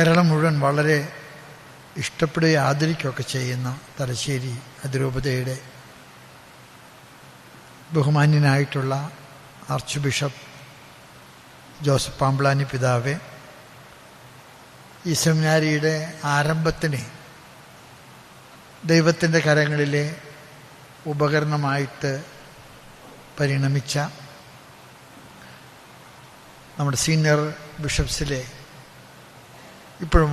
കേരളം മുഴുവൻ വളരെ ഇഷ്ടപ്പെടുകയും ആദരിക്കുകയൊക്കെ ചെയ്യുന്ന തലശ്ശേരി അതിരൂപതയുടെ ബഹുമാന്യനായിട്ടുള്ള ആർച്ച് ബിഷപ്പ് ജോസഫ് പാമ്പ്ലാനി പിതാവെ ഈ സെമിനാരിയുടെ ആരംഭത്തിന് ദൈവത്തിന്റെ കരങ്ങളിലെ ഉപകരണമായിട്ട് പരിണമിച്ച നമ്മുടെ സീനിയർ ബിഷപ്സിലെ ഇപ്പോഴും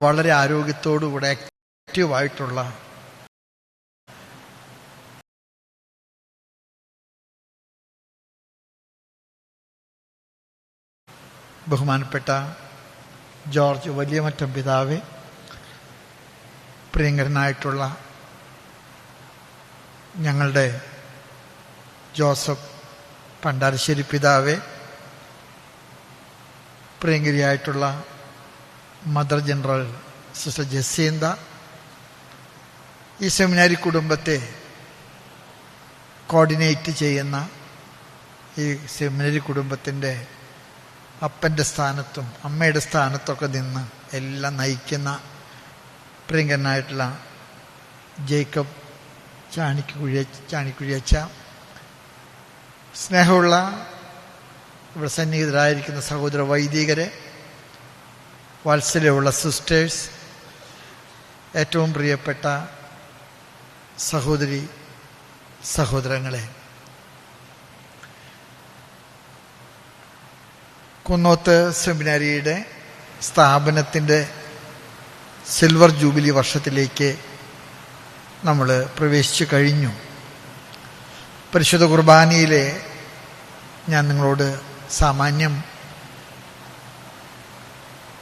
വളരെ ആരോഗ്യത്തോടുകൂടെ ആക്റ്റീവായിട്ടുള്ള ബഹുമാനപ്പെട്ട ജോർജ് വലിയമറ്റം പിതാവ് പ്രിയങ്കരനായിട്ടുള്ള ഞങ്ങളുടെ ജോസഫ് പണ്ടാരശ്ശേരി പിതാവെ പ്രിയങ്കരിയായിട്ടുള്ള മദർ ജനറൽ സിസ്റ്റർ ജസീന്ത ഈ സെമിനാരി കുടുംബത്തെ കോർഡിനേറ്റ് ചെയ്യുന്ന ഈ സെമിനാരി കുടുംബത്തിന്റെ അപ്പന്റെ സ്ഥാനത്തും അമ്മയുടെ സ്ഥാനത്തൊക്കെ നിന്ന് എല്ലാം നയിക്കുന്ന പ്രിയങ്കരനായിട്ടുള്ള ജേക്കബ് ചാണിക്കുഴിയ ചാണിക്കുഴിയച്ച സ്നേഹമുള്ള ഇവിടെ സന്നിഹിതരായിരിക്കുന്ന സഹോദര വൈദികരെ വാത്സല്യമുള്ള സിസ്റ്റേഴ്സ് ഏറ്റവും പ്രിയപ്പെട്ട സഹോദരി സഹോദരങ്ങളെ കുന്നോത്ത് സെമിനാരിയുടെ സ്ഥാപനത്തിന്റെ സിൽവർ ജൂബിലി വർഷത്തിലേക്ക് നമ്മൾ പ്രവേശിച്ചു കഴിഞ്ഞു. പരിശുദ്ധ കുർബാനയിലെ ഞാൻ നിങ്ങളോട് സാമാന്യം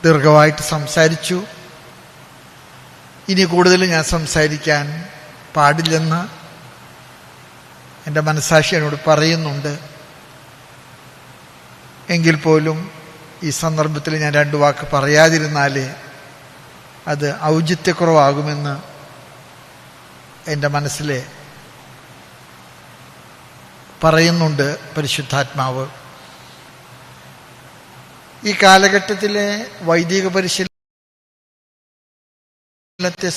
ദീർഘമായിട്ട് സംസാരിച്ചു. ഇനി കൂടുതൽ ഞാൻ സംസാരിക്കാൻ പാടില്ലെന്ന് എന്റെ മനസാക്ഷി എന്നോട് പറയുന്നുണ്ട്. എങ്കിൽ പോലും ഈ സന്ദർഭത്തിൽ ഞാൻ രണ്ട് വാക്ക് പറയാതിരുന്നാലേ അത് ഔചിത്യക്കുറവാകുമെന്ന് എന്റെ മനസ്സിലെ പറയുന്നുണ്ട് പരിശുദ്ധാത്മാവ്. ഈ കാലഘട്ടത്തിലെ വൈദിക പരിശീലനത്തെ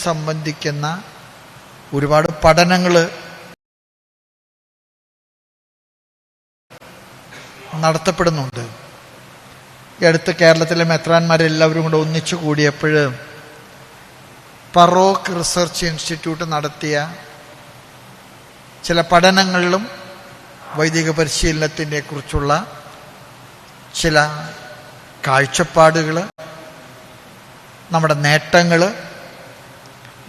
സംബന്ധിക്കുന്ന ഒരുപാട് പഠനങ്ങൾ നടത്തപ്പെടുന്നുണ്ട്. ഈ അടുത്ത് കേരളത്തിലെ മെത്രാന്മാരെല്ലാവരും കൂടെ ഒന്നിച്ചു കൂടിയപ്പോൾ പറോക്ക് റിസർച്ച് ഇൻസ്റ്റിറ്റ്യൂട്ട് നടത്തിയ ചില പഠനങ്ങളിലും വൈദിക പരിശീലനത്തിനെ കുറിച്ചുള്ള ചില കാഴ്ചപ്പാടുകൾ നമ്മുടെ നേട്ടങ്ങൾ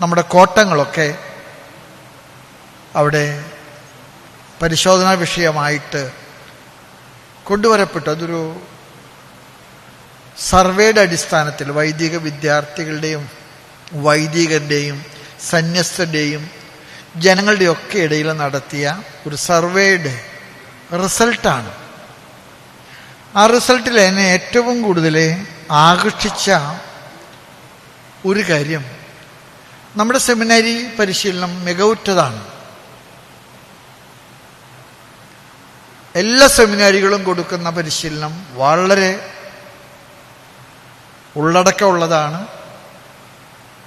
നമ്മുടെ കോട്ടങ്ങളൊക്കെ അവിടെ പരിശോധനാ വിഷയമായിട്ട് കൊണ്ടുവരപ്പെട്ടു. അതൊരു സർവേയുടെ അടിസ്ഥാനത്തിൽ വൈദിക വിദ്യാർത്ഥികളുടെയും വൈദികരുടെയും സന്യസ്തരുടെയും ജനങ്ങളുടെയൊക്കെ ഇടയിൽ നടത്തിയ ഒരു സർവേയുടെ റിസൾട്ടാണ്. ആ റിസൾട്ടിൽ എന്നെ ഏറ്റവും കൂടുതൽ ആകർഷിച്ച ഒരു കാര്യം. നമ്മുടെ സെമിനാരി പരിശീലനം മികവുറ്റതാണ്. എല്ലാ സെമിനാരികളും കൊടുക്കുന്ന പരിശീലനം വളരെ ഉള്ളടക്കമുള്ളതാണ്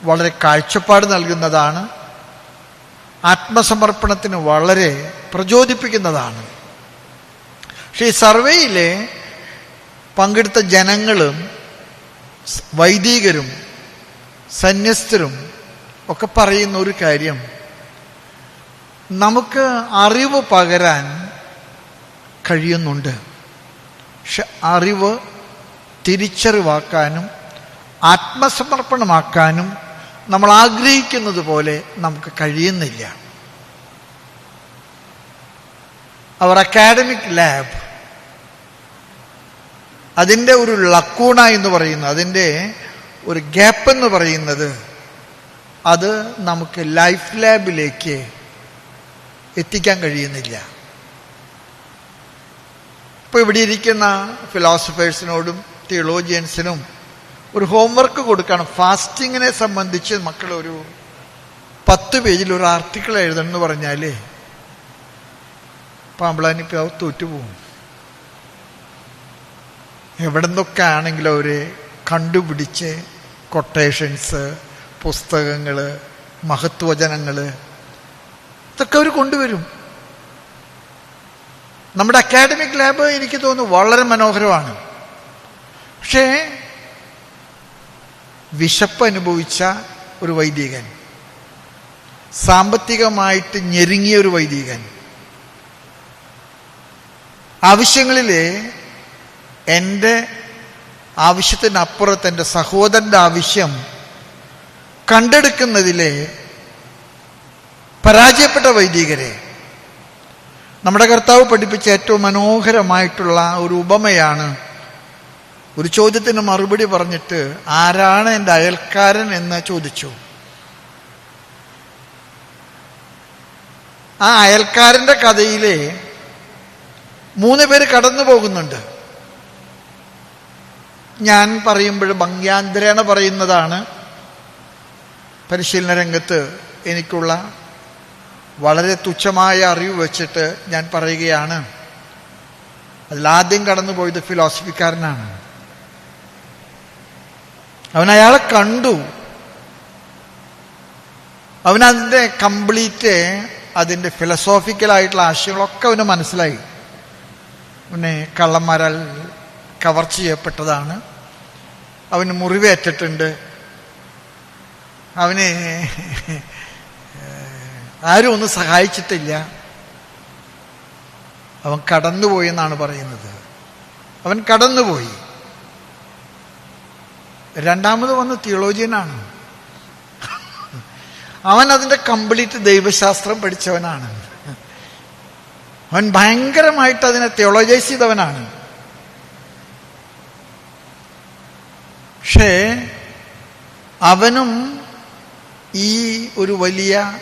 വളരെ കാഴ്ചപ്പാട് നൽകുന്നതാണ്. ആത്മസമർപ്പണത്തിന് വളരെ പ്രചോദിപ്പിക്കുന്നതാണ്. പക്ഷേ ഈ സർവേയിലെ പങ്കെടുത്ത ജനങ്ങളും വൈദികരും സന്യസ്തരും ഒക്കെ പറയുന്ന ഒരു കാര്യം. നമുക്ക് അറിവ് പകരാൻ കഴിയുന്നുണ്ട്. പക്ഷെ അറിവ് തിരിച്ചറിവാക്കാനും ആത്മസമർപ്പണമാക്കാനും നമ്മൾ ആഗ്രഹിക്കുന്നത് പോലെ നമുക്ക് കഴിയുന്നില്ല. അവർ അക്കാഡമിക് ലാബ് അതിന്റെ ഒരു ലക്കൂണ എന്ന് പറയുന്നത് അതിന്റെ ഒരു ഗ്യാപ്പ് എന്ന് പറയുന്നത് അത് നമുക്ക് ലൈഫ് ലാബിലേക്ക് എത്തിക്കാൻ കഴിയുന്നില്ല. ഇപ്പോൾ ഇവിടെ ഇരിക്കുന്ന ഫിലോസഫേഴ്സിനോടും തിയോളോജിയൻസിനും ഒരു ഹോംവർക്ക് കൊടുക്കണം. ഫാസ്റ്റിങ്ങിനെ സംബന്ധിച്ച് മക്കൾ ഒരു പത്ത് പേജിൽ ഒരു ആർട്ടിക്കിൾ എഴുതണം എന്ന് പറഞ്ഞാൽ പാമ്പളാനിക്കാവ് തോറ്റുപോകും. എവിടെ നിന്നൊക്കെ ആണെങ്കിലും അവർ കണ്ടുപിടിച്ച് കൊട്ടേഷൻസ് പുസ്തകങ്ങൾ മഹത്വചനങ്ങൾ ഇതൊക്കെ അവർ കൊണ്ടുവരും. നമ്മുടെ അക്കാഡമിക് ലാബ് എനിക്ക് തോന്നുന്നു വളരെ മനോഹരമാണ്. പക്ഷേ വിശപ്പ് അനുഭവിച്ച ഒരു വൈദികൻ സാമ്പത്തികമായിട്ട് ഞെരുങ്ങിയ ഒരു വൈദികൻ ആവശ്യങ്ങളിൽ എന്റെ ആവശ്യത്തിനപ്പുറത്ത് എന്റെ സഹോദരന്റെ ആവശ്യം കണ്ടെടുക്കുന്നതിലെ പരാജയപ്പെട്ട വൈദികരെ നമ്മുടെ കർത്താവ് പഠിപ്പിച്ച ഏറ്റവും മനോഹരമായിട്ടുള്ള ഒരു ഉപമയാണ് ഒരു ചോദ്യത്തിന് മറുപടി പറഞ്ഞിട്ട് ആരാണ് എന്റെ അയൽക്കാരൻ എന്ന് ചോദിച്ചു. ആ അയൽക്കാരന്റെ കഥയിലെ മൂന്ന് പേര് കടന്നു പോകുന്നുണ്ട് ഞാൻ പറയുമ്പോൾ ഭംഗ്യാന്തരേണ പറയുന്നതാണ് പരിശീലന രംഗത്ത് എനിക്കുള്ള വളരെ തുച്ഛമായ അറിവ് വെച്ചിട്ട് ഞാൻ പറയുകയാണ്. അതിലാദ്യം കടന്നുപോയത് ഫിലോസഫിക്കാരനാണ്. അവൻ അയാളെ കണ്ടു. അവനതിന്റെ കംപ്ലീറ്റ് അതിന്റെ ഫിലസോഫിക്കലായിട്ടുള്ള ആശയങ്ങളൊക്കെ അവന് മനസ്സിലായി. പിന്നെ കള്ളന്മാരാൽ കവർച്ച ചെയ്യപ്പെട്ടതാണ്. അവന് മുറിവേറ്റിട്ടുണ്ട്. അവന് ആരും ഒന്നും സഹായിച്ചിട്ടില്ല. അവൻ കടന്നുപോയി എന്നാണ് പറയുന്നത്. അവൻ കടന്നുപോയി. രണ്ടാമത് വന്ന് തിയോളജിയനാണ്. അവൻ അതിന്റെ കംപ്ലീറ്റ് ദൈവശാസ്ത്രം പഠിച്ചവനാണ്. അവൻ ഭയങ്കരമായിട്ട് അതിനെ തിയോളജൈസ് ചെയ്തവനാണ്. പക്ഷേ അവനും ഈ ഒരു വലിയ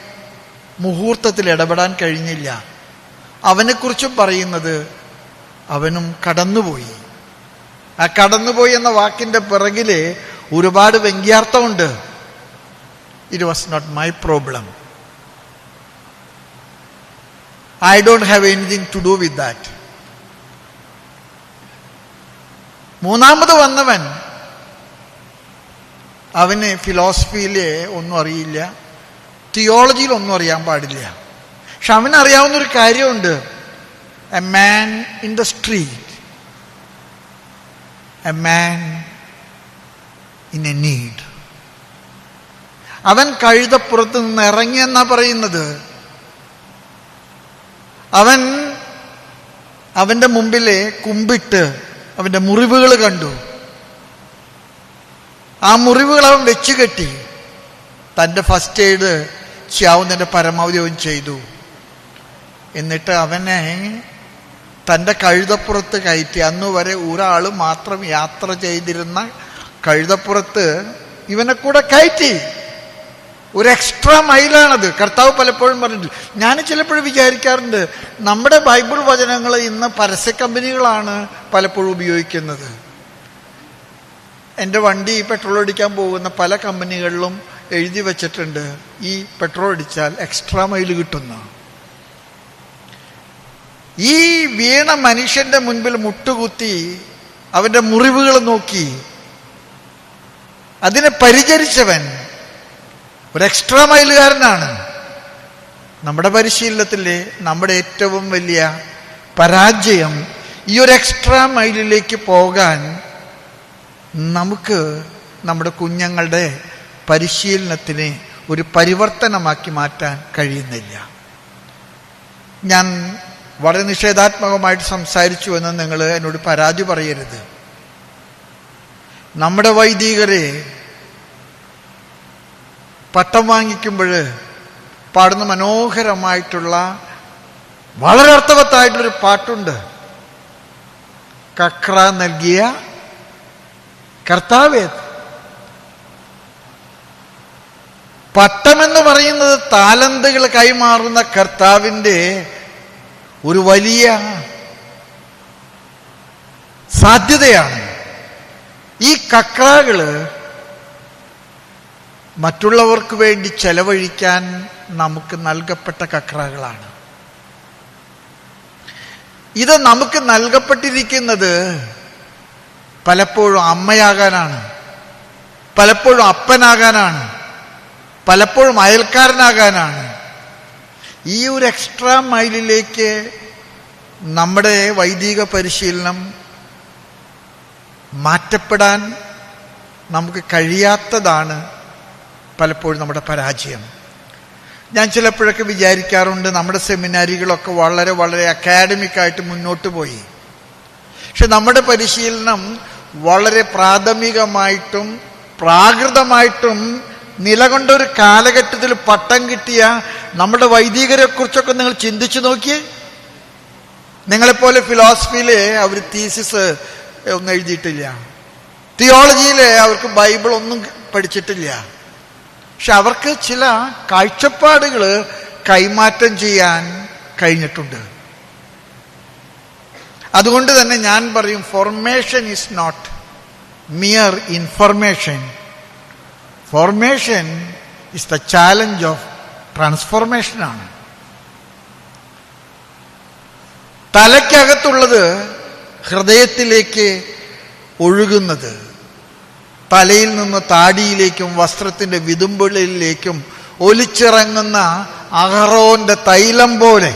മുഹൂർത്തത്തിൽ ഇടപെടാൻ കഴിഞ്ഞില്ല. അവനെക്കുറിച്ചും പറയുന്നത് അവനും കടന്നുപോയി. ആ കടന്നുപോയി എന്ന വാക്കിന്റെ പിറകിൽ ഒരുപാട് വ്യംഗ്യാർത്ഥമുണ്ട് it was not my problem I don't have anything to do with that മൂന്നാമത് വന്നവൻ അവന് ഫിലോസഫിയിൽ ഒന്നും അറിയില്ല. തിയോളജിയിൽ ഒന്നും അറിയാൻ പാടില്ല. പക്ഷെ അവനറിയാവുന്ന ഒരു കാര്യമുണ്ട്. A man in the street a man in a need അവൻ കഴുതപ്പുറത്ത് നിന്ന് ഇറങ്ങിയെന്നാ പറയുന്നത്? അവൻ അവന്റെ മുമ്പിലെ കുമ്പിട്ട് അവന്റെ മുറിവുകൾ കണ്ടു. ആ മുറിവുകൾ അവൻ വെച്ചു കെട്ടി. തന്റെ ഫസ്റ്റ് എയ്ഡ് ചെയ്യാവുന്നതിന്റെ പരമാവധി അവൻ ചെയ്തു. എന്നിട്ട് അവനെ തന്റെ കഴുതപ്പുറത്ത് കയറ്റി. അന്ന് വരെ ഒരാൾ മാത്രം യാത്ര ചെയ്തിരുന്ന കഴുതപ്പുറത്ത് ഇവനെ കൂടെ കയറ്റി. ഒരു എക്സ്ട്രാ മൈലാണത് കർത്താവ് പലപ്പോഴും പറഞ്ഞിട്ടുണ്ട്. ഞാൻ ചിലപ്പോഴും വിചാരിക്കാറുണ്ട് നമ്മുടെ ബൈബിൾ വചനങ്ങൾ ഇന്ന് പരസ്യ കമ്പനികളാണ് പലപ്പോഴും ഉപയോഗിക്കുന്നത്. എന്റെ വണ്ടി പെട്രോൾ അടിക്കാൻ പോകുന്ന പല കമ്പനികളിലും എഴുതി വച്ചിട്ടുണ്ട്. ഈ പെട്രോൾ അടിച്ചാൽ എക്സ്ട്രാ മൈൽ കിട്ടുന്ന. ഈ വീണ മനുഷ്യന്റെ മുൻപിൽ മുട്ടുകുത്തി അവന്റെ മുറിവുകൾ നോക്കി. അതിനെ പരിചരിച്ചവൻ ഒരു എക്സ്ട്രാ മൈലുകാരനാണ്. നമ്മുടെ പരിശീലനത്തിലെ നമ്മുടെ ഏറ്റവും വലിയ പരാജയം ഈ ഒരു എക്സ്ട്രാ മൈലിലേക്ക് പോകാൻ നമുക്ക് നമ്മുടെ കുഞ്ഞുങ്ങളുടെ പരിശീലനത്തിനെ ഒരു പരിവർത്തനമാക്കി മാറ്റാൻ കഴിയുന്നില്ല. ഞാൻ വളരെ നിഷേധാത്മകമായിട്ട് സംസാരിച്ചു എന്ന് നിങ്ങൾ എന്നോട് പരാതി പറയരുത്. നമ്മുടെ വൈദികരെ പട്ടം വാങ്ങിക്കുമ്പോൾ പാടുന്ന മനോഹരമായിട്ടുള്ള വളരെ അർത്ഥവത്തായിട്ടുള്ളൊരു പാട്ടുണ്ട്. കക്ര നൽകിയ കർത്താവേ പട്ടമെന്ന് പറയുന്നത് താലന്തുകൾ കൈമാറുന്ന കർത്താവിന്റെ ഒരു വലിയ സാധ്യതയാണ്. ഈ കക്രാകൾ മറ്റുള്ളവർക്ക് വേണ്ടി ചെലവഴിക്കാൻ നമുക്ക് നൽകപ്പെട്ട കക്രാകളാണ്. ഇത് നമുക്ക് നൽകപ്പെട്ടിരിക്കുന്നത് പലപ്പോഴും അമ്മയാകാനാണ്. പലപ്പോഴും അപ്പനാകാനാണ്. പലപ്പോഴും അയൽക്കാരനാകാനാണ്. ഈ ഒരു എക്സ്ട്രാ മൈലിലേക്ക് നമ്മുടെ വൈദിക പരിശീലനം മാറ്റപ്പെടാൻ നമുക്ക് കഴിയാത്തതാണ് പലപ്പോഴും നമ്മുടെ പരാജയം. ഞാൻ ചിലപ്പോഴൊക്കെ വിചാരിക്കാറുണ്ട് നമ്മുടെ സെമിനാരികളൊക്കെ വളരെ വളരെ അക്കാഡമിക്കായിട്ട് മുന്നോട്ട് പോയി. പക്ഷെ നമ്മുടെ പരിശീലനം വളരെ പ്രാഥമികമായിട്ടും പ്രാകൃതമായിട്ടും നിലകൊണ്ട ഒരു കാലഘട്ടത്തിൽ പട്ടം കിട്ടിയ നമ്മുടെ വൈദികരെ കുറിച്ചൊക്കെ നിങ്ങൾ ചിന്തിച്ചു നോക്കിയേ. നിങ്ങളെപ്പോലെ ഫിലോസഫിയിൽ അവർ തീസിസ് ഒന്നും എഴുതിയിട്ടില്ല. തിയോളജിയിൽ അവർക്ക് ബൈബിൾ ഒന്നും പഠിച്ചിട്ടില്ല. പക്ഷെ അവർക്ക് ചില കാഴ്ചപ്പാടുകൾ കൈമാറ്റം ചെയ്യാൻ കഴിഞ്ഞിട്ടുണ്ട്. അതുകൊണ്ട് തന്നെ ഞാൻ പറയും formation is not mere information formation is the challenge of ട്രാൻസ്ഫോർമേഷനാണ് തലയ്ക്കകത്തുള്ളത് ഹൃദയത്തിലേക്ക് ഒഴുകുന്നത്. തലയിൽ നിന്ന് താടിയിലേക്കും വസ്ത്രത്തിന്റെ വിതുമ്പുകളിലേക്കും ഒലിച്ചിറങ്ങുന്ന അഹറോന്റെ തൈലം പോലെ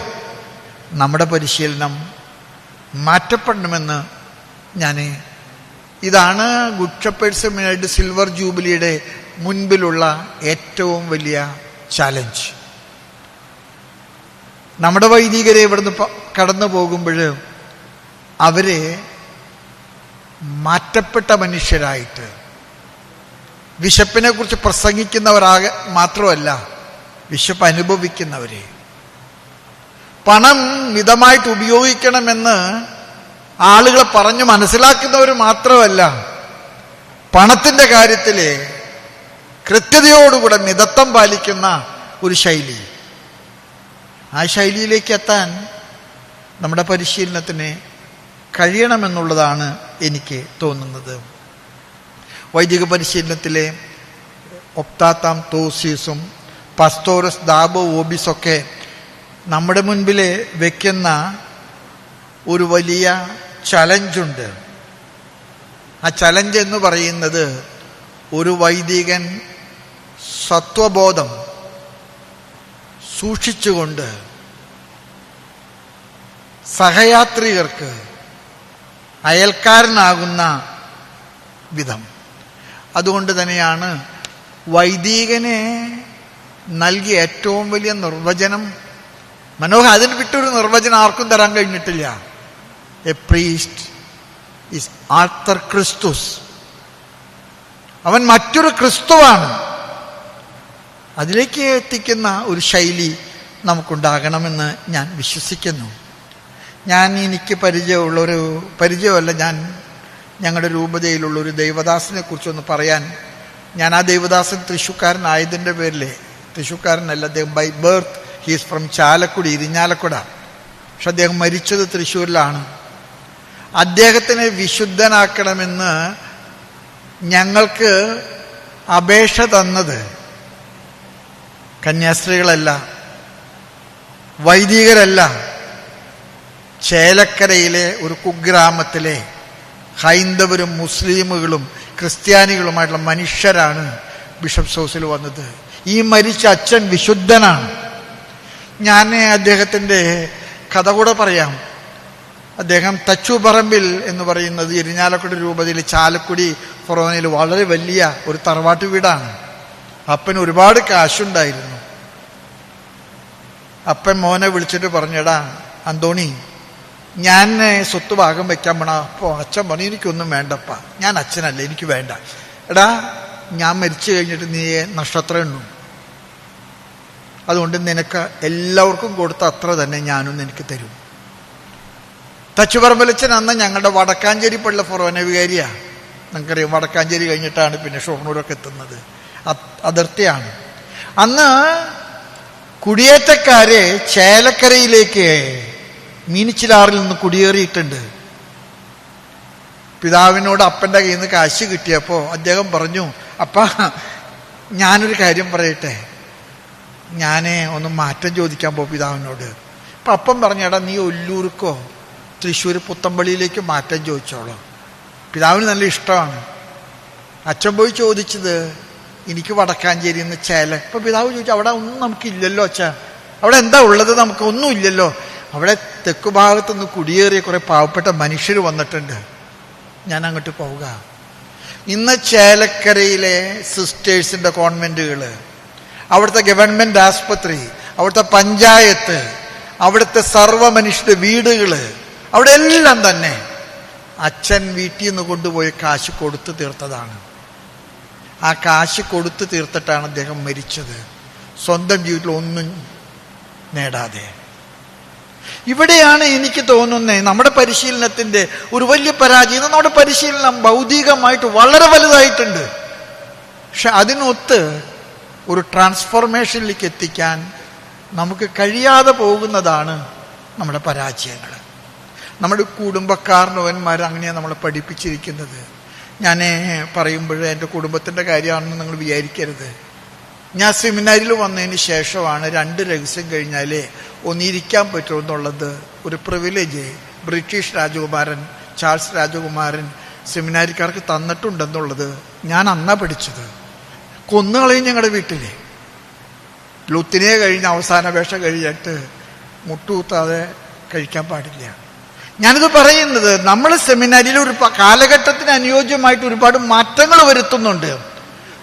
നമ്മുടെ പരിശീലനം മാറ്റപ്പെടണമെന്ന് ഞാൻ ഇതാണ് ഗുഡ് ഷപ്പേഴ്സ് സെമിനാർഡ് സിൽവർ ജൂബിലിയുടെ മുൻപിലുള്ള ഏറ്റവും വലിയ ചാലഞ്ച് നമ്മുടെ വൈദികരെ ഇവിടുന്ന് കടന്നു പോകുമ്പോൾ അവരെ മാറ്റപ്പെട്ട മനുഷ്യരായിട്ട് വിശപ്പിനെ കുറിച്ച് പ്രസംഗിക്കുന്നവരാകെ മാത്രമല്ല വിശപ്പ് അനുഭവിക്കുന്നവരെ പണം മിതമായിട്ട് ഉപയോഗിക്കണമെന്ന് ആളുകളെ പറഞ്ഞു മനസ്സിലാക്കുന്നവർ മാത്രമല്ല പണത്തിന്റെ കാര്യത്തിൽ കൃത്യതയോടുകൂടെ മിതത്വം പാലിക്കുന്ന ഒരു ശൈലി. ആ ശൈലിയിലേക്ക് എത്താൻ നമ്മുടെ പരിശീലനത്തിന് കഴിയണമെന്നുള്ളതാണ് എനിക്ക് തോന്നുന്നത്. വൈദിക പരിശീലനത്തിലെ ഒപ്താത്താം തോസീസും പസ്തോറസ് ദാബോ ഓബിസൊക്കെ നമ്മുടെ മുൻപിൽ വെക്കുന്ന ഒരു വലിയ ചലഞ്ചുണ്ട്. ആ ചലഞ്ച് എന്ന് പറയുന്നത് ഒരു വൈദികൻ സത്വബോധം സൂക്ഷിച്ചുകൊണ്ട് സഹയാത്രികർക്ക് അയൽക്കാരനാകുന്ന വിധം. അതുകൊണ്ട് തന്നെയാണ് വൈദികനെ നൽകിയ ഏറ്റവും വലിയ നിർവചനം മനോഹർ അതിന് വിട്ടൊരു നിർവചനം ആർക്കും തരാൻ കഴിഞ്ഞിട്ടില്ല. A priest is alter Christus അവൻ മറ്റൊരു ക്രിസ്തുവാണ്. അതിലേക്ക് എത്തിക്കുന്ന ഒരു ശൈലി നമുക്കുണ്ടാകണമെന്ന് ഞാൻ വിശ്വസിക്കുന്നു. ഞാൻ എനിക്ക് പരിചയമുള്ളൊരു പരിചയമല്ല ഞാൻ ഞങ്ങളുടെ രൂപതയിലുള്ള ഒരു ദൈവദാസനെ കുറിച്ചൊന്ന് പറയാൻ. ഞാൻ ആ ദൈവദാസൻ തൃശ്ശൂക്കാരനായതിന്റെ പേരിൽ തൃശ്ശൂക്കാരനല്ല അദ്ദേഹം by birth he's from Chalakudy Irinjalakuda. പക്ഷെ അദ്ദേഹം മരിച്ചത് തൃശ്ശൂരിലാണ്. അദ്ദേഹത്തിനെ വിശുദ്ധനാക്കണമെന്ന് ഞങ്ങൾക്ക് അപേക്ഷ തന്നത് കന്യാസ്ത്രീകളല്ല വൈദികരല്ല. ചേലക്കരയിലെ ഒരു കുഗ്രാമത്തിലെ ഹൈന്ദവരും മുസ്ലിമുകളും ക്രിസ്ത്യാനികളുമായിട്ടുള്ള മനുഷ്യരാണ് ബിഷപ്പ് ഹൗസിൽ വന്നത്. ഈ മരിച്ച അച്ഛൻ വിശുദ്ധനാണ്. ഞാൻ അദ്ദേഹത്തിന്റെ കഥ കൂടെ പറയാം. അദ്ദേഹം തച്ചുപറമ്പിൽ എന്ന് പറയുന്നത് ഇരിഞ്ഞാലക്കുടി രൂപതയിൽ ചാലക്കുടി ഫൊറോനയിൽ വളരെ വലിയ ഒരു തറവാട്ട് വീടാണ്. അപ്പന് ഒരുപാട് കാശുണ്ടായിരുന്നു. അപ്പൻ മോനെ വിളിച്ചിട്ട് പറഞ്ഞടാ അന്തോണി ഞാൻ സ്വത്ത് ഭാഗം വെക്കാൻ പോണ അപ്പോൾ അച്ഛൻ പറഞ്ഞു എനിക്കൊന്നും വേണ്ടപ്പ. ഞാൻ അച്ഛനല്ല എനിക്ക് വേണ്ട. എടാ ഞാൻ മരിച്ചു കഴിഞ്ഞിട്ട് നീ നക്ഷത്രം എണ്ണു അതുകൊണ്ട് നിനക്ക് എല്ലാവർക്കും കൊടുത്ത അത്ര തന്നെ ഞാനും നിനക്ക് തരും. തച്ചുപറമ്പലച്ചൻ അന്ന് ഞങ്ങളുടെ വടക്കാഞ്ചേരി പള്ള ഫൊറോന വികാരിയാ നിങ്ങൾക്കറിയാം വടക്കാഞ്ചേരി കഴിഞ്ഞിട്ടാണ് പിന്നെ ഷൊർണൂരൊക്കെ എത്തുന്നത്. അത്- അതിർത്തിയാണ്. അന്ന് കുടിയേറ്റക്കാരെ ചേലക്കരയിലേക്ക് മീനിച്ചിലാറിൽ നിന്ന് കുടിയേറിയിട്ടുണ്ട്. പിതാവിനോട് അപ്പന്റെ കയ്യിൽ നിന്ന് കാശ് കിട്ടിയപ്പോൾ അദ്ദേഹം പറഞ്ഞു അപ്പ ഞാനൊരു കാര്യം പറയട്ടെ. ഞാൻ ഒന്ന് മാറ്റം ചോദിക്കാൻ പോ പിതാവിനോട്. അപ്പം അപ്പം പറഞ്ഞേടാ നീ ഒല്ലൂർക്കോ തൃശ്ശൂർ പുത്തമ്പള്ളിയിലേക്ക് മാറ്റം ചോദിച്ചോളോ. പിതാവിന് നല്ല ഇഷ്ടമാണ്. അച്ഛൻ പോയി ചോദിച്ചത് എനിക്ക് വടക്കാഞ്ചേരി എന്ന് ചേല. ഇപ്പൊ പിതാവ് ചോദിച്ചു അവിടെ ഒന്നും നമുക്കില്ലല്ലോ അച്ഛ. അവിടെ എന്താ ഉള്ളത്? നമുക്ക് ഒന്നും ഇല്ലല്ലോ. അവിടെ തെക്കു ഭാഗത്തുനിന്ന് കുടിയേറിയ കുറെ പാവപ്പെട്ട മനുഷ്യർ വന്നിട്ടുണ്ട്. ഞാൻ അങ്ങോട്ട് പോവുക. ഇന്ന് ചേലക്കരയിലെ സിസ്റ്റേഴ്സിന്റെ കോൺവെന്റുകൾ അവിടുത്തെ ഗവൺമെന്റ് ആസ്പത്രി അവിടുത്തെ പഞ്ചായത്ത് അവിടുത്തെ സർവ മനുഷ്യരുടെ വീടുകൾ അവിടെ എല്ലാം തന്നെ അച്ഛൻ വീട്ടിൽ നിന്ന് കൊണ്ടുപോയി കാശ് കൊടുത്തു തീർത്തതാണ്. ആ കാശ് കൊടുത്തു തീർത്തിട്ടാണ് അദ്ദേഹം മരിച്ചത്. സ്വന്തം ജീവിതത്തിൽ ഒന്നും നേടാതെ. ഇവിടെയാണ് എനിക്ക് തോന്നുന്നത് നമ്മുടെ പരിശീലനത്തിന്റെ ഒരു വലിയ പരാജയം. നമ്മുടെ പരിശീലനം ഭൗതികമായിട്ട് വളരെ വലുതായിട്ടുണ്ട്. പക്ഷെ അതിനൊത്ത് ഒരു ട്രാൻസ്ഫോർമേഷനിലേക്ക് എത്തിക്കാൻ നമുക്ക് കഴിയാതെ പോകുന്നതാണ് നമ്മുടെ പരാജയങ്ങൾ. നമ്മുടെ കുടുംബക്കാരനവന്മാർ അങ്ങനെയാണ് നമ്മളെ പഠിപ്പിച്ചിരിക്കുന്നത്. ഞാൻ പറയുമ്പോൾ എന്റെ കുടുംബത്തിന്റെ കാര്യമാണെന്ന് നിങ്ങൾ വിചാരിക്കരുത്. ഞാൻ സെമിനാരിൽ വന്നതിന് ശേഷമാണ് രണ്ട് രഹസ്യം കഴിഞ്ഞാലേ ഒന്നിരിക്കാൻ പറ്റുമെന്നുള്ളത് ഒരു പ്രിവിലേജ് ബ്രിട്ടീഷ് രാജകുമാരൻ ചാൾസ് രാജകുമാരൻ സെമിനാരിക്കാർക്ക് തന്നിട്ടുണ്ടെന്നുള്ളത് ഞാൻ അന്നാ പഠിച്ചത്. കൊന്നുകളയും ഞങ്ങളുടെ വീട്ടിലെ. ലുത്തിനെ കഴിഞ്ഞ അവസാന വേഷ കഴിഞ്ഞിട്ട് മുട്ടുകൂത്താതെ കഴിക്കാൻ പാടില്ല. ഞാനിത് പറയുന്നത് നമ്മൾ സെമിനാരിയിൽ ഒരു കാലഘട്ടത്തിന് അനുയോജ്യമായിട്ട് ഒരുപാട് മാറ്റങ്ങൾ വരുത്തുന്നുണ്ട്.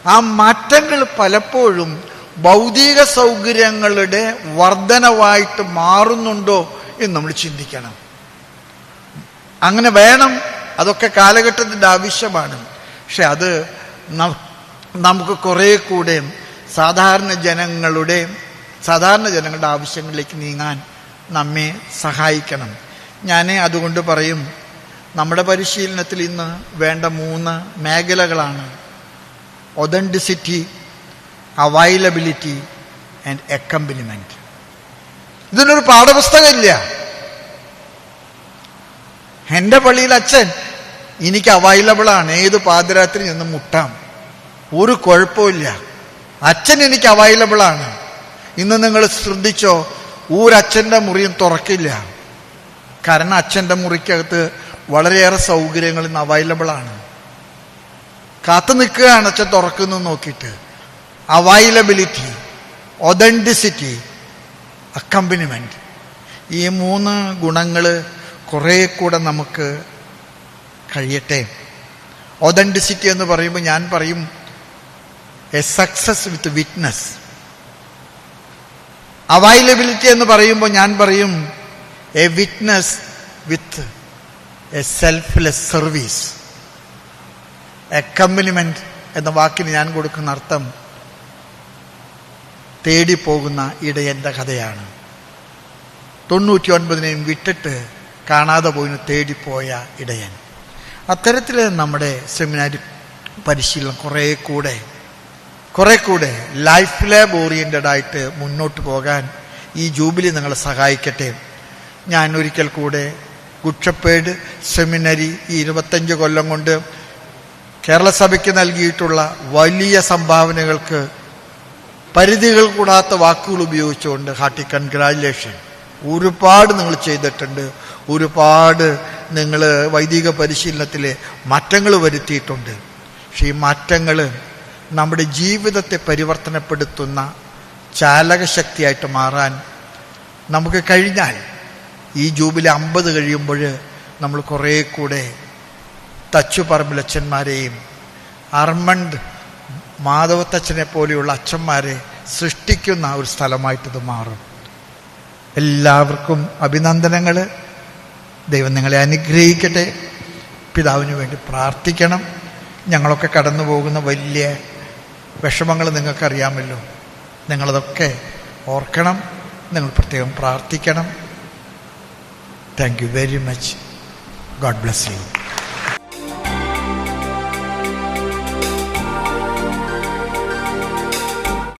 ആ മാറ്റങ്ങൾ പലപ്പോഴും ഭൗതിക സൗകര്യങ്ങളുടെ വർധനവായിട്ട് മാറുന്നുണ്ടോ എന്ന് നമ്മൾ ചിന്തിക്കണം. അങ്ങനെ വേണം അതൊക്കെ കാലഘട്ടത്തിന്റെ ആവശ്യമാണ്. പക്ഷെ അത് നമുക്ക് കുറെ കൂടെ സാധാരണ ജനങ്ങളുടെ സാധാരണ ജനങ്ങളുടെ ആവശ്യങ്ങളിലേക്ക് നീങ്ങാൻ നമ്മെ സഹായിക്കണം. ഞാൻ അതുകൊണ്ട് പറയും നമ്മുടെ പരിശീലനത്തിൽ ഇന്ന് വേണ്ട മൂന്ന് മേഖലകളാണ്. ഒതന്റിസിറ്റി അവൈലബിലിറ്റി ആൻഡ് അക്കമ്പനിമെന്റ് ഇതിനൊരു പാഠപുസ്തകമില്ല. എന്റെ പള്ളിയിൽ അച്ഛൻ എനിക്ക് അവൈലബിൾ ആണ്. ഏത് പാതിരാത്രി നിന്ന് മുട്ടാം. ഒരു കുഴപ്പമില്ല അച്ഛൻ എനിക്ക് അവൈലബിൾ ആണ്. ഇന്ന് നിങ്ങൾ ശ്രദ്ധിച്ചോ ഊരച്ഛന്റെ മുറിയും തുറക്കില്ല. കാരണം അച്ഛന്റെ മുറിക്കകത്ത് വളരെയേറെ സൗകര്യങ്ങൾ ഇന്ന് അവൈലബിൾ ആണ്. കാത്തു നിൽക്കുകയാണ് അച്ഛൻ തുറക്കുന്നു നോക്കിയിട്ട്. അവൈലബിലിറ്റി ഒതന്റിസിറ്റി അക്കമ്പനിമെന്റ് ഈ മൂന്ന് ഗുണങ്ങൾ കുറേ കൂടെ നമുക്ക് കഴിയട്ടെ. ഒതന്റിസിറ്റി എന്ന് പറയുമ്പോൾ ഞാൻ പറയും a success with witness availability എന്ന് പറയുമ്പോൾ ഞാൻ പറയും a witness with a selfless service a accompaniment എന്ന വാക്കിന് ഞാൻ കൊടുക്കുന്ന അർത്ഥം തേടിപ്പോകുന്ന ഇടയന്റെ കഥയാണ്. തൊണ്ണൂറ്റി ഒൻപതിനെയും വിട്ടിട്ട് കാണാതെ പോയിന് തേടിപ്പോയ ഇടയൻ. അത്തരത്തിൽ നമ്മുടെ സെമിനാരി പരിശീലനം കുറേ കൂടെ കുറെ കൂടെ ലൈഫ് ലാബ് ഓറിയന്റഡ് ആയിട്ട് മുന്നോട്ട് പോകാൻ ഈ ജൂബിലി നിങ്ങളെ സഹായിക്കട്ടെ. ഞാൻ ഒരിക്കൽ കൂടെ ഗുഡ്ഷപ്പേഡ് സെമിനറി ഈ ഇരുപത്തഞ്ച് കൊല്ലം കൊണ്ട് കേരള സഭയ്ക്ക് നൽകിയിട്ടുള്ള വലിയ സംഭാവനകൾക്ക് പരിധികൾ കൂടാത്ത വാക്കുകൾ ഉപയോഗിച്ചുകൊണ്ട് ഹാർട്ടി കൺഗ്രാജുലേഷൻ ഒരുപാട് നിങ്ങൾ ചെയ്തിട്ടുണ്ട്. ഒരുപാട് നിങ്ങൾ വൈദിക പരിശീലനത്തിലെ മാറ്റങ്ങൾ വരുത്തിയിട്ടുണ്ട്. പക്ഷേ ഈ മാറ്റങ്ങൾ നമ്മുടെ ജീവിതത്തെ പരിവർത്തനപ്പെടുത്തുന്ന ചാലകശക്തിയായിട്ട് മാറാൻ നമുക്ക് കഴിഞ്ഞാൽ ഈ ജൂബിലി അമ്പത് കഴിയുമ്പോൾ നമ്മൾ കുറേ കൂടെ തച്ചുപറമ്പിലച്ഛന്മാരെയും അർമണ്ട് മാധവത്തച്ഛനെ പോലെയുള്ള അച്ഛന്മാരെ സൃഷ്ടിക്കുന്ന ഒരു സ്ഥലമായിട്ടത് മാറും. എല്ലാവർക്കും അഭിനന്ദനങ്ങൾ ദൈവം നിങ്ങളെ അനുഗ്രഹിക്കട്ടെ. പിതാവിന് വേണ്ടി പ്രാർത്ഥിക്കണം. ഞങ്ങളൊക്കെ കടന്നു പോകുന്ന വലിയ വിഷമങ്ങൾ നിങ്ങൾക്കറിയാമല്ലോ. നിങ്ങളതൊക്കെ ഓർക്കണം. നിങ്ങൾ പ്രത്യേകം പ്രാർത്ഥിക്കണം. Thank you very much God bless you